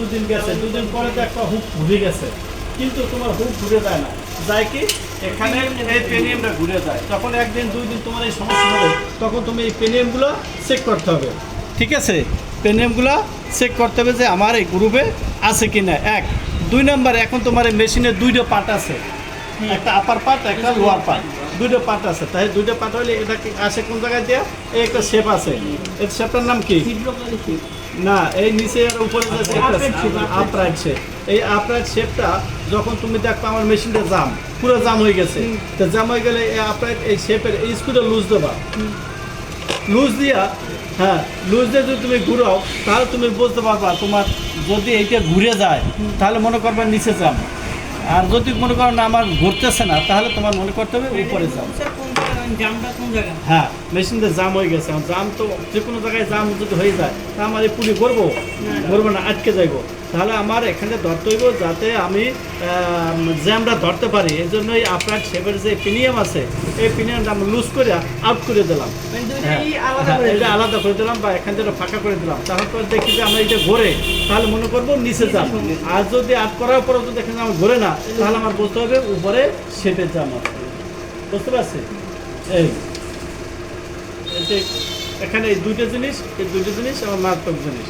দুদিন গেছে, দুদিন পরে তো একটা হুক ঘুরে গেছে। কিন্তু তোমার হুক ঘুরে যায় না। যায় কি? এখানে এই পেনিয়ামটা ঘুরে যায়। তখন একদিন দুই দিন তোমার এই সমস্যা হবে। তখন তুমি এই পেনিয়ামগুলো চেক করতে হবে। ঠিক আছে? পেনিয়ামগুলো চেক করতে হবে যে আমার এই গ্রুপে আছে কি না এক। দুই নম্বর, এখন তোমার এই মেশিনে দুইটা পার্ট আছে। একটা আপার পার্ট একটা লোয়ার পার্ট দুইটা পার্ট আছে। তাই দুইটা পার্ট হলে এটা আসে কোন জায়গায় দিয়ে? এই একটা শেপ আছে। এই শেপটার নাম কি? না এই নিচে আর উপরে আপরাইট শেপ এই আপরাইট শেপটা যখন তুমি দেখো আমার মেশিনটা জাম পুরো জাম হয়ে গেছে। তো জাম হয়ে গেলে এই আপরাইট এই শেপের এই স্ক্রুটা লুজ দেবা। লুজ দিয়া হ্যাঁ লুজ দিয়ে যদি তুমি ঘুরাও তাহলে তুমি বুঝতে পারবা তোমার যদি এইটা ঘুরে যায় তাহলে মনে করবা নিচে যাম আর যদি মনে করো না আমার ঘুরতেছে না, তাহলে তোমার মনে করতে হবে উপরে যাও। হ্যাঁ মেশিনটা জাম হয়ে গেছে। জাম তো যে কোনো জায়গায় জাম যদি হয়ে যায় তা আমার এই পুলি করব? করব না আটকে যাইবো। তাহলে আমার এখানে ধরতে হইব যাতে আমি জ্যামটা ধরতে পারি। এই জন্যই আপনার শেপের যে প্রিমিয়াম আছে এই প্রিমিয়ামটা আমি লুজ করে আউট করে দিলাম। মানে হ্যাঁ, হ্যাঁ, করে এটা আলাদা করে দিলাম বা এখান থেকে ফাঁকা করে দিলাম। তারপর দেখি যে আমরা এটা ঘোরে। তাহলে মনে করব নিচে যাম আর যদি আট করার পরে যদি দেখেন আমার ঘোরে না তাহলে আমার বুঝতে হবে উপরে শেপের জাম আছে। বুঝতে পারছি এই এখানে এই দুইটা জিনিস এই দুইটা জিনিস আমার মারাত্মক জিনিস।